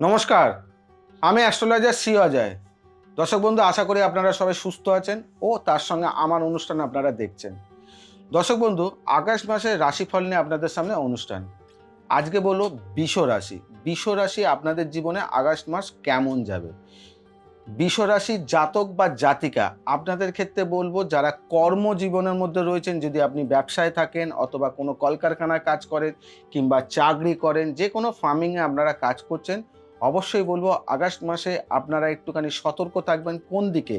নমস্কার, আমি astrologer C Ajay. দর্শক বন্ধু, আশা করি আপনারা সবাই সুস্থ আছেন ও তার সঙ্গে আমার অনুষ্ঠান আপনারা দেখছেন। দর্শক বন্ধু, আগস্ট মাসের রাশিফল নিয়ে আপনাদের সামনে অনুষ্ঠান। আজকে বলব বিষ রাশি। আপনাদের জীবনে আগস্ট মাস কেমন যাবে? রাশির জাতক বা জাতিকা, আপনাদের ক্ষেত্রে বলব যারা কর্মজীবনের মধ্যে রয়েছেন, যদি আপনি ব্যবসায় থাকেন অথবা কোনো কলকারখানায় কাজ করেন কিংবা চাকরি করেন যে কোনো ফার্মিংয়ে আপনারা কাজ করছেন, অবশ্যই বলব আগস্ট মাসে আপনারা একটুখানি সতর্ক থাকবেন কোন দিকে?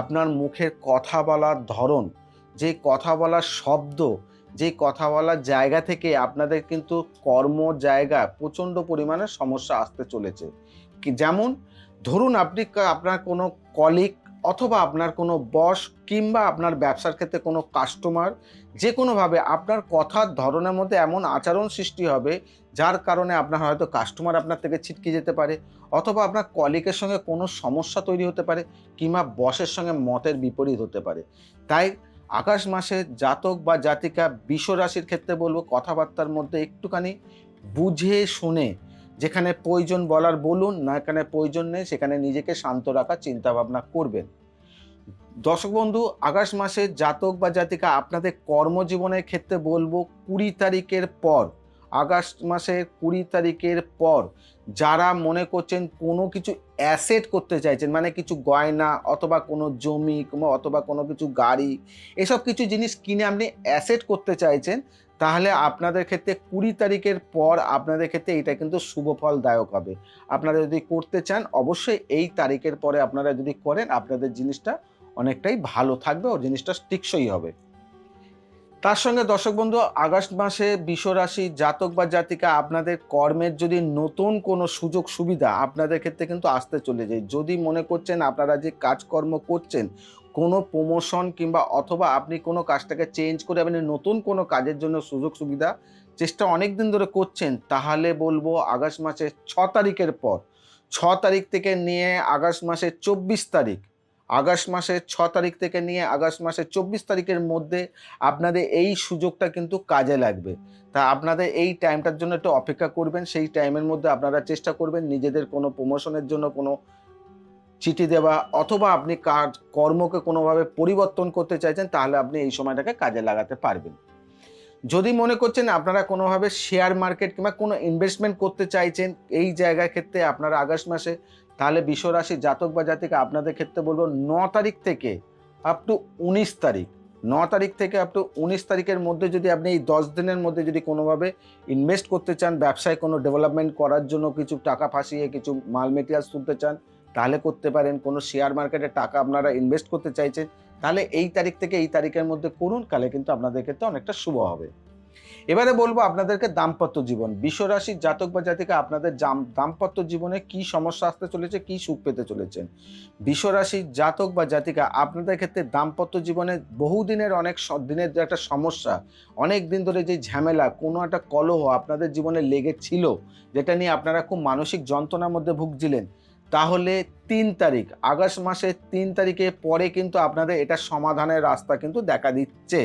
আপনার মুখের কথা বলার ধরন, যে কথা বলার শব্দ যে কথা বলার জায়গা থেকে আপনাদের কিন্তু কর্ম জায়গা প্রচণ্ড পরিমাণে সমস্যা আসতে চলেছে। যেমন, ধরুন আপনি আপনার কোনো কলিগ অথবা আপনার কোনো বস কিংবা আপনার ব্যবসার ক্ষেত্রে কোনো কাস্টমার যে কোনোভাবে আপনার কথার ধরনের মধ্যে এমন আচরণ সৃষ্টি হবে, যার কারণে আপনার হয়তো কাস্টমার আপনার থেকে ছিটকে যেতে পারে, অথবা আপনার কলিকের সঙ্গে কোনো সমস্যা তৈরি হতে পারে কিংবা বসের সঙ্গে মতের বিপরীত হতে পারে। তাই আকাশ মাসে জাতক বা জাতিকা বিষ রাশির ক্ষেত্রে বলব কথাবার্তার মধ্যে একটুখানি বুঝে শুনে, যেখানে প্রয়োজন বলার বলুন না এখানে প্রয়োজন নেই, সেখানে নিজেকে শান্ত রাখার চিন্তাভাবনা করবেন। দর্শক বন্ধু আগস্ট মাসে জাতক বা জাতিকা আপনাদের কর্মজীবনের ক্ষেত্রে বলব কুড়ি তারিখের পর আগস্ট মাসের কুড়ি তারিখের পর যারা মনে করছেন কোনো কিছু অ্যাসেট করতে চাইছেন মানে কিছু গয়না অথবা কোনো জমি অথবা কোনো কিছু গাড়ি, এসব কিছু জিনিস কিনে আপনি অ্যাসেট করতে চাইছেন, তাহলে আপনাদের ক্ষেত্রে কুড়ি তারিখের পর আপনাদের ক্ষেত্রে এটা কিন্তু শুভ ফলদায়ক হবে। আপনারা যদি করতে চান, অবশ্যই এই তারিখের পরে আপনারা যদি করেন, আপনাদের জিনিসটা অনেকটাই ভালো থাকবে ও জিনিসটা টিকসই হবে। তার সঙ্গে দর্শক বন্ধু, আগস্ট মাসে বিশ্বরাশি জাতক বা জাতিকা আপনাদের কর্মের যদি নতুন কোনো সুযোগ সুবিধা আপনাদের ক্ষেত্রে কিন্তু আসতে চলে যায়। যদি মনে করছেন আপনারা যে কাজকর্ম করছেন, কোনো প্রমোশন কিংবা অথবা আপনি কোনো কাজটাকে চেঞ্জ করে আপনি নতুন কোনো কাজের জন্য সুযোগ সুবিধা চেষ্টা অনেক দিন ধরে করছেন, তাহলে বলব আগস্ট মাসের ছ তারিখের পর, ছ তারিখ থেকে নিয়ে আগস্ট মাসের চব্বিশ তারিখ আগস্ট মাসের ছ তারিখ থেকে নিয়ে আগস্ট মাসের চব্বিশ তারিখের মধ্যে আপনাদের এই সুযোগটা কিন্তু কাজে লাগবে। তা আপনাদের এই টাইমটার জন্য একটু অপেক্ষা করবেন, সেই টাইমের মধ্যে আপনারা চেষ্টা করবেন নিজেদের কোনো প্রমোশনের জন্য কোনো চিঠি দেওয়া অথবা আপনি কাজ, কর্মকে কোনোভাবে পরিবর্তন করতে চাইছেন, তাহলে আপনি এই সময়টাকে কাজে লাগাতে পারবেন। যদি মনে করছেন আপনারা কোনোভাবে শেয়ার মার্কেট কিংবা কোনো ইনভেস্টমেন্ট করতে চাইছেন, এই জায়গার ক্ষেত্রে আপনারা আগস্ট মাসে তাহলে বিশ্বরাশি জাতক বা জাতিকে আপনাদের ক্ষেত্রে বলব ন তারিখ থেকে আপ টু উনিশ তারিখ। ন তারিখ থেকে আপ টু উনিশ তারিখের মধ্যে যদি আপনি এই দশ দিনের মধ্যে যদি কোনোভাবে ইনভেস্ট করতে চান, ব্যবসায় কোনো ডেভেলপমেন্ট করার জন্য কিছু টাকা ফাঁসিয়ে কিছু মাল মেটেরিয়ালস তুলতে চান, তাহলে করতে পারেন। কোনো শেয়ার মার্কেটে টাকা আপনারা ইনভেস্ট করতে চাইছেন, তাহলে এই তারিখ থেকে এই তারিখের মধ্যে করুন। তাহলে কিন্তু আপনাদের ক্ষেত্রে অনেকটা শুভ হবে। এবারে বলব আপনাদেরকে দাম্পত্য জীবন। বিশ্বরাশির জাতক বা জাতিকা আপনাদের দাম্পত্য জীবনে কি সমস্যা আসতে চলেছে, কি সুখ পেতে চলেছেন বিশ্বরাশির জাতক বা জাতিকা আপনাদের ক্ষেত্রে দাম্পত্য জীবনে বহুদিনের অনেক দিনের একটা সমস্যা। অনেক দিন ধরে যে ঝামেলা, কোনো একটা কলহ আপনাদের জীবনে লেগেছিল, যেটা নিয়ে আপনারা খুব মানসিক যন্ত্রণার মধ্যে ভুগছিলেন। তাহলে তিন তারিখ, আগস্ট মাসের তিন তারিখে পরে কিন্তু আপনাদের এটা সমাধানের রাস্তা কিন্তু দেখা দিচ্ছে।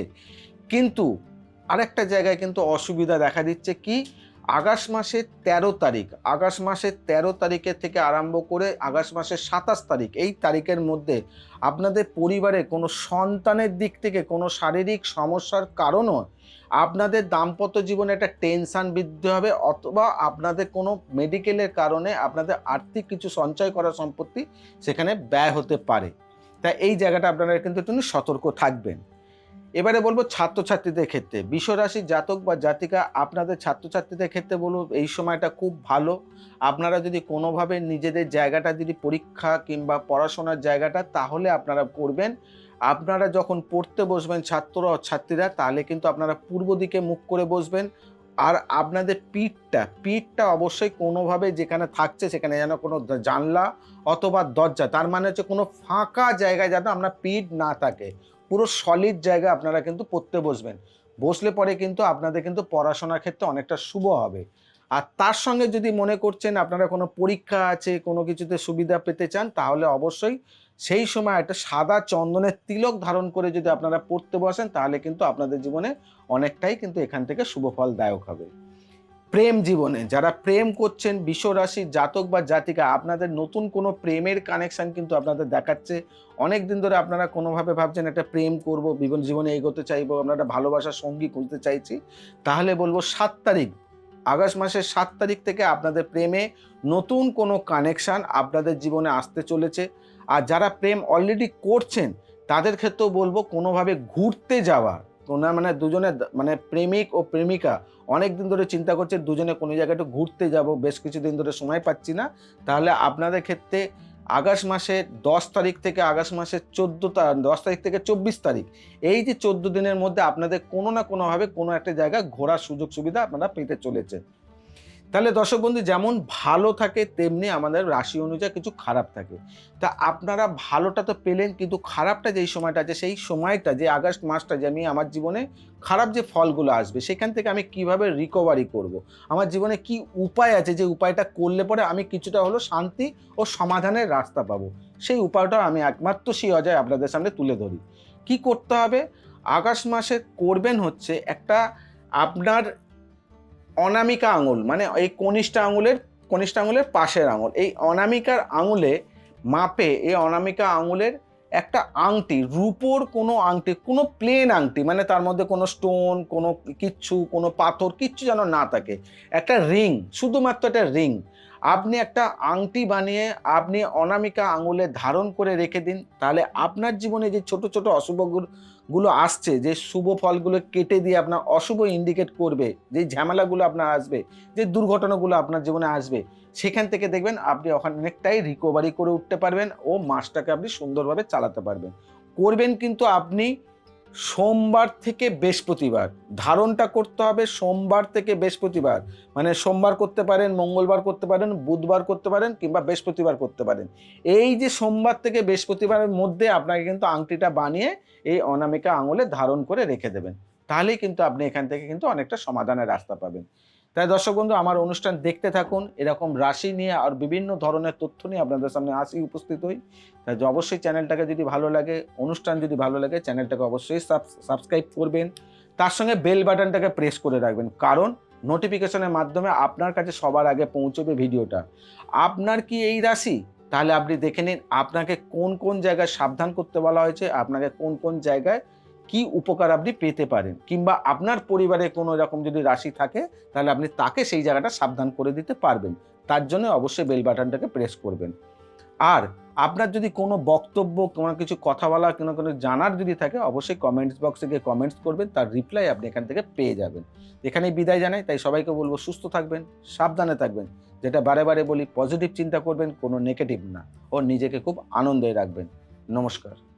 কিন্তু আরেকটা জায়গায় কিন্তু অসুবিধা দেখা দিচ্ছে কি? আগস্ট মাসের তেরো তারিখ। আগস্ট মাসের তেরো তারিখের থেকে আরম্ভ করে আগস্ট মাসের সাতাশ তারিখ, এই তারিখের মধ্যে আপনাদের পরিবারে কোনো সন্তানের দিক থেকে কোনো শারীরিক সমস্যার কারণও আপনাদের দাম্পত্য জীবনে একটা টেনশান বৃদ্ধি হবে অথবা আপনাদের কোনো মেডিকেলের কারণে আপনাদের আর্থিক কিছু সঞ্চয় করা সম্পত্তি সেখানে ব্যয় হতে পারে। তাই এই জায়গাটা আপনারা কিন্তু একটু সতর্ক থাকবেন। এবারে বলব ছাত্রছাত্রীদের ক্ষেত্রে। বিশ্বরাশি জাতক বা জাতিকা আপনাদের ছাত্রছাত্রীদের ক্ষেত্রে বলব এই সময়টা খুব ভালো। আপনারা যদি কোনোভাবে নিজেদের জায়গাটা যদি পরীক্ষা কিংবা পড়াশোনার জায়গাটা তাহলে আপনারা করবেন। আপনারা যখন পড়তে বসবেন ছাত্র ছাত্রীরা তাহলে কিন্তু আপনারা পূর্ব দিকে মুখ করে বসবেন। আর আপনাদের পিঠটা পিঠটা অবশ্যই কোনোভাবে যেখানে থাকছে সেখানে যেন কোনো জানলা অথবা দরজা, তার মানে হচ্ছে কোনো ফাঁকা জায়গায় যেন আপনার পিঠ না থাকে। পুরো সলিড জায়গা আপনারা কিন্তু পড়তে বসবেন। বসলে পরে কিন্তু আপনাদের কিন্তু পড়াশোনার ক্ষেত্রে অনেকটা শুভ হবে। আর তার সঙ্গে যদি মনে করছেন আপনারা কোনো পরীক্ষা আছে, কোনো কিছুতে সুবিধা পেতে চান, তাহলে অবশ্যই সেই সময় একটা সাদা চন্দনের তিলক ধারণ করে যদি আপনারা পড়তে বসেন, তাহলে কিন্তু আপনাদের জীবনে অনেকটাই কিন্তু এখান থেকে শুভ ফলদায়ক হবে। প্রেম জীবনে যারা প্রেম করছেন বিশ্বরাশির জাতক বা জাতিকা, আপনাদের নতুন কোনো প্রেমের কানেকশন কিন্তু আপনাদের দেখাচ্ছে। অনেক দিন ধরে আপনারা কোনোভাবে ভাবছেন, একটা প্রেম করব জীবন জীবনে এগোতে চাইব, আমরা একটা ভালোবাসার সঙ্গী খুঁজতে চাইছি। তাহলে বলব সাত তারিখ, আগস্ট মাসের সাত তারিখ থেকে আপনাদের প্রেমে নতুন কোনো কানেকশান আপনাদের জীবনে আসতে চলেছে। আর যারা প্রেম অলরেডি করছেন, তাদের ক্ষেত্রেও বলব কোনোভাবে ঘুরতে যাওয়া। কোনো মানে দুজনে মানে প্রেমিক ও প্রেমিকা অনেক দিন ধরে চিন্তা করছে দুজনে কোনো জায়গায় একটু ঘুরতে যাব, বেশ কিছুদিন ধরে সময় পাচ্ছি না। তাহলে আপনাদের ক্ষেত্রে আগস্ট মাসের দশ তারিখ থেকে আগস্ট মাসের চোদ্দ দশ তারিখ থেকে চব্বিশ তারিখ, এই যে চোদ্দ দিনের মধ্যে আপনাদের কোনো না কোনোভাবে কোনো একটা জায়গায় ঘোরার সুযোগ সুবিধা আপনারা পেতে চলেছে তাহলে দর্শক বন্ধু, যেমন ভালো থাকে, তেমনি আমাদের রাশি অনুযায়ী কিছু খারাপ থাকে। তা আপনারা ভালোটা তো পেলেন, কিন্তু খারাপটা যেই সময়টা আছে, সেই সময়টা যে আগস্ট মাসটা যে আমি আমার জীবনে খারাপ যে ফলগুলো আসবে, সেখান থেকে আমি কীভাবে রিকভারি করব। আমার জীবনে কি উপায় আছে, যে উপায়টা করলে পরে আমি কিছুটা হলো শান্তি ও সমাধানের রাস্তা পাবো? সেই উপায়টা আমি একমাত্র সেই অজয় আপনাদের সামনে তুলে ধরি। কি করতে হবে? আগস্ট মাসে করবেন হচ্ছে একটা আপনার অনামিকা আঙুল মানে এই কনিষ্ঠ আঙুলের কনিষ্ঠ আঙুলের পাশের আঙুল। এই অনামিকার আঙুলে মাপে এই অনামিকা আঙুলের একটা আংটি, রূপোর কোনো আংটি, কোনো প্লেন আংটি মানে তার মধ্যে কোনো স্টোন কোনো কিচ্ছু, কোনো পাথর, কিচ্ছু যেন না থাকে। একটা রিং শুধুমাত্র একটা রিং আপনি একটা আংটি বানিয়ে আপনি অনামিকা আঙুলে ধারণ করে রেখে দিন, তাহলে আপনার জীবনে যে ছোট ছোট অশুভগুলো গুলো আসছে, যে শুভ ফলগুলো কেটে দিয়ে আপনার অশুভ ইন্ডিকেট করবে, যে ঝামেলাগুলো আপনার আসবে, যে দুর্ঘটনাগুলো আপনার জীবনে আসবে, সেখান থেকে দেখবেন আপনি ওখানে অনেকটাই রিকভারি করে উঠতে পারবেন ও মাসটাকে আপনি সুন্দরভাবে চালাতে পারবেন। করবেন কিন্তু আপনি সোমবার থেকে বৃহস্পতিবার। ধারণটা করতে হবে সোমবার থেকে বৃহস্পতিবার। মানে সোমবার করতে পারেন, মঙ্গলবার করতে পারেন, বুধবার করতে পারেন কিংবা বৃহস্পতিবার করতে পারেন। এই যে সোমবার থেকে বৃহস্পতিবারের মধ্যে আপনাকে কিন্তু আংটিটা বানিয়ে এই অনামিকা আঙুলে ধারণ করে রেখে দেবেন। তাহলেই কিন্তু আপনি এখান থেকে কিন্তু অনেকটা সমাধানের রাস্তা পাবেন। তাই দর্শক বন্ধু, আমার অনুষ্ঠান দেখতে থাকুন। এরকম রাশি নিয়ে আর বিভিন্ন ধরনের তথ্য নিয়ে আপনাদের সামনে আসি, উপস্থিত হই। তাই অবশ্যই চ্যানেলটাকে যদি ভালো লাগে, অনুষ্ঠান যদি ভালো লাগে, চ্যানেলটাকে অবশ্যই সাবস্ক্রাইব করবেন। তার সঙ্গে বেল বাটনটাকে প্রেস করে রাখবেন। কারণ নোটিফিকেশনের মাধ্যমে আপনার কাছে সবার আগে পৌঁছবে ভিডিওটা। আপনার কি এই রাশি? তাহলে আপনি দেখে নিন, আপনাকে কোন কোন জায়গায় সাবধান করতে বলা হয়েছে, আপনাকে কোন কোন জায়গায় কি উপকার আপনি পেতে পারেন? কিংবা আপনার পরিবারে কোনো রকম যদি রাশি থাকে, তাহলে আপনি তাকে সেই জায়গাটা সাবধান করে দিতে পারবেন। তার জন্য অবশ্যই বেল বাটনটাকে প্রেস করবেন। আর আপনার যদি কোনো বক্তব্য, কোনো কিছু কথা বলা কোনো কোনো জানার যদি থাকে, অবশ্যই কমেন্টস বক্সে গিয়ে কমেন্টস করবেন, তার রিপ্লাই আপনি এখান থেকে পেয়ে যাবেন। এখানেই বিদায় জানাই, তাই সবাইকে বলব সুস্থ থাকবেন, সাবধানে থাকবেন। যেটা বারে বারে বলি পজিটিভ চিন্তা করবেন, কোনো নেগেটিভ না। ও নিজেকে খুব আনন্দে রাখবেন। নমস্কার।